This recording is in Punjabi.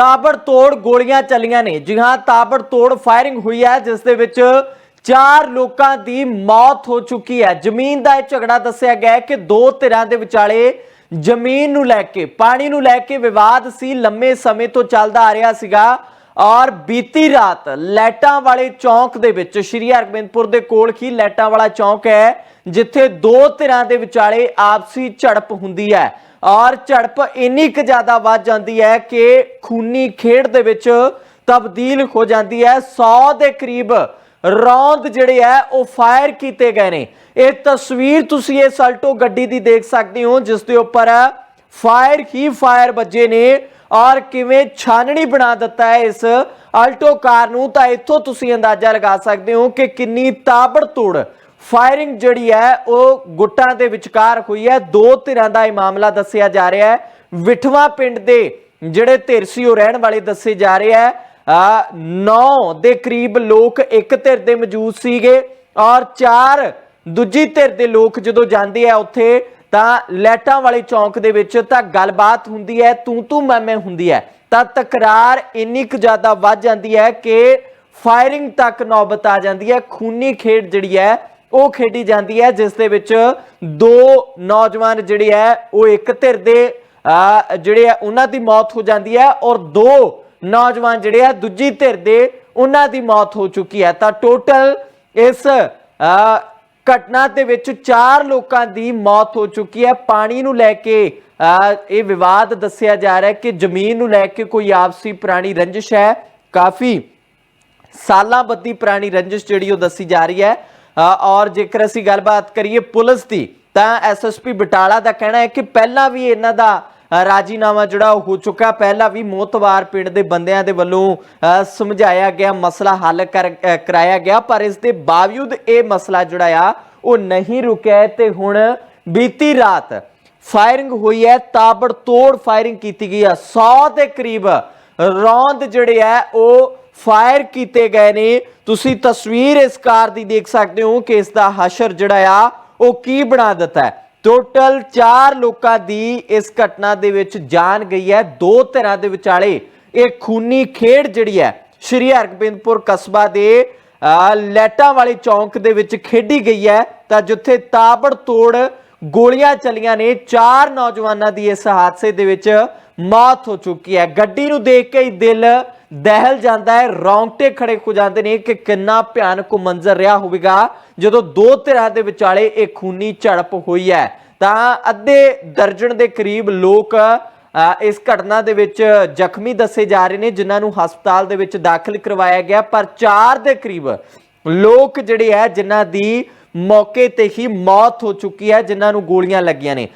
ਤਾਬੜਤੋੜ ਗੋਲੀਆਂ ਚੱਲੀਆਂ ਨੇ। ਜੀ ਹਾਂ, ਤਾਬੜਤੋੜ ਫਾਇਰਿੰਗ ਹੋਈ ਹੈ, ਜਿਸ ਦੇ ਵਿੱਚ ਚਾਰ ਲੋਕਾਂ ਦੀ ਮੌਤ ਹੋ ਚੁੱਕੀ ਹੈ। ਜ਼ਮੀਨ ਦਾ ਇਹ ਝਗੜਾ ਦੱਸਿਆ ਗਿਆ ਕਿ ਦੋ ਧਿਰਾਂ ਦੇ ਵਿਚਾਲੇ ਜ਼ਮੀਨ ਨੂੰ ਲੈ ਕੇ, ਪਾਣੀ ਨੂੰ ਲੈ ਕੇ ਵਿਵਾਦ ਸੀ, ਲੰਮੇ ਸਮੇਂ ਤੋਂ ਚੱਲਦਾ ਆ ਰਿਹਾ ਸੀਗਾ ਔਰ ਬੀਤੀ ਰਾਤ ਲੈਟਾਂ ਵਾਲੇ ਚੌਂਕ ਦੇ ਵਿੱਚ, ਸ਼੍ਰੀ ਹਰਗੋਬਿੰਦਪੁਰ ਦੇ ਕੋਲ ਹੀ ਲੈਟਾਂ ਵਾਲਾ ਚੌਂਕ ਹੈ, ਜਿੱਥੇ ਦੋ ਧਿਰਾਂ ਦੇ ਵਿਚਾਲੇ ਆਪਸੀ ਝੜਪ ਹੁੰਦੀ ਹੈ। ਔਰ ਝੜਪ ਇੰਨੀ ਕੁ ਜ਼ਿਆਦਾ ਵੱਧ ਜਾਂਦੀ ਹੈ ਕਿ ਖੂਨੀ ਖੇਡ ਦੇ ਵਿੱਚ ਤਬਦੀਲ ਹੋ ਜਾਂਦੀ ਹੈ। 100 ਦੇ ਕਰੀਬ ਰੌਂਦ ਜਿਹੜੇ ਹੈ, ਉਹ ਫਾਇਰ ਕੀਤੇ ਗਏ ਨੇ। ਇਹ ਤਸਵੀਰ ਤੁਸੀਂ ਇਸ ਅਲਟੋ ਗੱਡੀ ਦੀ ਦੇਖ ਸਕਦੇ ਹੋ, ਜਿਸ ਦੇ ਉੱਪਰ ਫਾਇਰ ਹੀ ਫਾਇਰ ਵੱਜੇ ਨੇ ਔਰ ਕਿਵੇਂ ਛਾਨਣੀ ਬਣਾ ਦਿੱਤਾ ਹੈ ਇਸ ਅਲਟੋ ਕਾਰ ਨੂੰ, ਤਾਂ ਇੱਥੋਂ ਤੁਸੀਂ ਅੰਦਾਜ਼ਾ ਲਗਾ ਸਕਦੇ ਹੋ ਕਿ ਕਿੰਨੀ ਤਾਬੜਤੋੜ ਫਾਇਰਿੰਗ ਜਿਹੜੀ ਹੈ, ਉਹ ਗੁੱਟਾਂ ਦੇ ਵਿਚਕਾਰ ਹੋਈ ਹੈ। ਦੋ ਧਿਰਾਂ ਦਾ ਇਹ ਮਾਮਲਾ ਦੱਸਿਆ ਜਾ ਰਿਹਾ ਹੈ। ਵਿਠਵਾ ਪਿੰਡ ਦੇ ਜਿਹੜੇ ਧਿਰ ਸੀ, ਉਹ ਰਹਿਣ ਵਾਲੇ ਦੱਸੇ ਜਾ ਰਹੇ ਹੈ। ਆ 9 ਦੇ ਕਰੀਬ ਲੋਕ ਇੱਕ ਧਿਰ ਦੇ ਮੌਜੂਦ ਸੀਗੇ ਔਰ ਚਾਰ ਦੂਜੀ ਧਿਰ ਦੇ ਲੋਕ ਜਦੋਂ ਜਾਂਦੇ ਆ ਉੱਥੇ, ਤਾਂ ਲੈਟਾਂ ਵਾਲੇ ਚੌਂਕ ਦੇ ਵਿੱਚ ਤਾਂ ਗੱਲਬਾਤ ਹੁੰਦੀ ਹੈ, ਤੂੰ ਤੂੰ ਮੈਂ ਮੈਂ ਹੁੰਦੀ ਹੈ। ਤਾਂ ਤਕਰਾਰ ਇੰਨੀ ਕੁ ਜ਼ਿਆਦਾ ਵੱਧ ਜਾਂਦੀ ਹੈ ਕਿ ਫਾਇਰਿੰਗ ਤੱਕ ਨੌਬਤ ਆ ਜਾਂਦੀ ਹੈ। ਖੂਨੀ ਖੇਡ ਜਿਹੜੀ ਹੈ ਉਹ ਖੇਡੀ ਜਾਂਦੀ ਹੈ ਜਿਸ ਦੇ ਵਿੱਚ ਦੋ ਨੌਜਵਾਨ ਜਿਹੜੇ ਹੈ ਉਹ ਇੱਕ ਧਿਰ ਦੇ ਅਹ, ਜਿਹੜੇ ਆ ਉਹਨਾਂ ਦੀ ਮੌਤ ਹੋ ਜਾਂਦੀ ਹੈ ਔਰ ਦੋ ਨੌਜਵਾਨ ਜਿਹੜੇ ਆ ਦੂਜੀ ਧਿਰ ਦੇ ਉਹਨਾਂ ਦੀ ਮੌਤ ਹੋ ਚੁੱਕੀ ਹੈ। ਤਾਂ ਟੋਟਲ ਇਸ ਘਟਨਾ ਦੇ ਵਿੱਚ ਚਾਰ ਲੋਕਾਂ ਦੀ ਮੌਤ ਹੋ ਚੁੱਕੀ ਹੈ। ਪਾਣੀ ਨੂੰ ਲੈ ਕੇ ਅਹ, ਇਹ ਵਿਵਾਦ ਦੱਸਿਆ ਜਾ ਰਿਹਾ ਹੈ ਕਿ ਜ਼ਮੀਨ ਨੂੰ ਲੈ ਕੇ ਕੋਈ ਆਪਸੀ ਪੁਰਾਣੀ ਰੰਜਿਸ਼ ਹੈ। ਕਾਫੀ ਸਾਲਾਂ ਬੱਦੀ ਪੁਰਾਣੀ ਰੰਜਿਸ਼ ਜਿਹੜੀ ਉਹ ਦੱਸੀ ਜਾ ਰਹੀ ਹੈ। ਔਰ ਜੇਕਰ ਅਸੀਂ ਗੱਲਬਾਤ ਕਰੀਏ ਪੁਲਿਸ ਦੀ, ਤਾਂ ਐਸਐਸਪੀ ਬਟਾਲਾ ਦਾ ਕਹਿਣਾ ਹੈ ਕਿ ਪਹਿਲਾਂ ਵੀ ਇਹਨਾਂ ਦਾ ਰਾਜੀਨਾਮਾ ਜਿਹੜਾ ਉਹ ਹੋ ਚੁੱਕਾ, ਪਹਿਲਾਂ ਵੀ ਮੋਤਵਾਰ ਪਿੰਡ ਦੇ ਬੰਦਿਆਂ ਦੇ ਵੱਲੋਂ ਸਮਝਾਇਆ ਗਿਆ, ਮਸਲਾ ਹੱਲ ਕਰ- ਕਰਾਇਆ ਗਿਆ, ਪਰ ਇਸ ਦੇ ਬਾਵਜੂਦ ਇਹ ਮਸਲਾ ਜਿਹੜਾ ਆ, ਉਹ ਨਹੀਂ ਰੁਕਿਆ ਹੈ ਤੇ ਹੁਣ ਬੀਤੀ ਰਾਤ ਫਾਇਰਿੰਗ ਹੋਈ ਹੈ ਤਾਬੜ ਤੋੜ ਫਾਇਰਿੰਗ ਕੀਤੀ ਗਈ ਆ 100 ਦੇ ਕਰੀਬ ਰੌਂਦ ਜਿਹੜੇ ਹੈ, ਉਹ ਫਾਇਰ ਕੀਤੇ ਗਏ ਨੇ। ਤੁਸੀਂ ਤਸਵੀਰ ਇਸ ਕਾਰ ਦੀ ਦੇਖ ਸਕਦੇ ਹੋ ਕਿ ਇਸ ਦਾ ਹਸ਼ਰ ਜਿਹੜਾ ਆ ਉਹ ਕੀ ਬਣਾ ਦਿੱਤਾ ਹੈ। ਟੋਟਲ 4 ਲੋਕਾਂ ਦੀ ਇਸ ਘਟਨਾ ਦੇ ਵਿੱਚ ਜਾਨ ਗਈ ਹੈ। ਦੋ ਧਿਰਾਂ ਦੇ ਵਿਚਾਲੇ ਇਹ ਖੂਨੀ ਖੇਡ ਜਿਹੜੀ ਹੈ ਸ਼੍ਰੀ ਹਰਗੋਬਿੰਦਪੁਰ ਕਸਬਾ ਦੇ ਅਹ, ਲੈਟਾਂ ਵਾਲੇ ਚੌਂਕ ਦੇ ਵਿੱਚ ਖੇਡੀ ਗਈ ਹੈ। ਤਾਂ ਜਿੱਥੇ ਤਾਬੜ ਤੋੜ ਗੋਲੀਆਂ ਚੱਲੀਆਂ ਨੇ ਚਾਰ ਨੌਜਵਾਨਾਂ ਦੀ ਇਸ ਹਾਦਸੇ ਦੇ ਵਿੱਚ ਮੌਤ ਹੋ ਚੁੱਕੀ ਹੈ। ਗੱਡੀ ਨੂੰ ਦੇਖ ਕੇ ਹੀ ਦਿਲ ਦਹਿਲ ਜਾਂਦਾ ਹੈ। ਰੌਂਗਟੇ ਖੜੇ ਹੋ ਜਾਂਦੇ ਨੇ ਕਿ ਕਿੰਨਾ ਭਿਆਨਕ ਮੰਜ਼ਰ ਰਿਹਾ ਹੋਵੇਗਾ। ਜਦੋਂ ਦੋ ਧਿਰਾਂ ਦੇ ਵਿਚਾਲੇ ਇਹ ਖੂਨੀ ਝੜਪ ਹੋਈ ਹੈ ਤਾਂ ਅੱਧੇ ਦਰਜਨ ਦੇ ਕਰੀਬ ਲੋਕ ਅ, ਇਸ ਘਟਨਾ ਦੇ ਵਿੱਚ ਜ਼ਖਮੀ ਦੱਸੇ ਜਾ ਰਹੇ ਨੇ ਜਿਨ੍ਹਾਂ ਨੂੰ ਹਸਪਤਾਲ ਦੇ ਵਿੱਚ ਦਾਖਲ ਕਰਵਾਇਆ ਗਿਆ। ਪਰ 4 ਦੇ ਕਰੀਬ ਲੋਕ ਜਿਹੜੇ ਹੈ ਜਿਨ੍ਹਾਂ ਦੀ ਮੌਕੇ ਤੇ ਹੀ ਮੌਤ ਹੋ ਚੁੱਕੀ ਹੈ ਜਿਨ੍ਹਾਂ ਨੂੰ ਗੋਲੀਆਂ ਲੱਗੀਆਂ ਨੇ।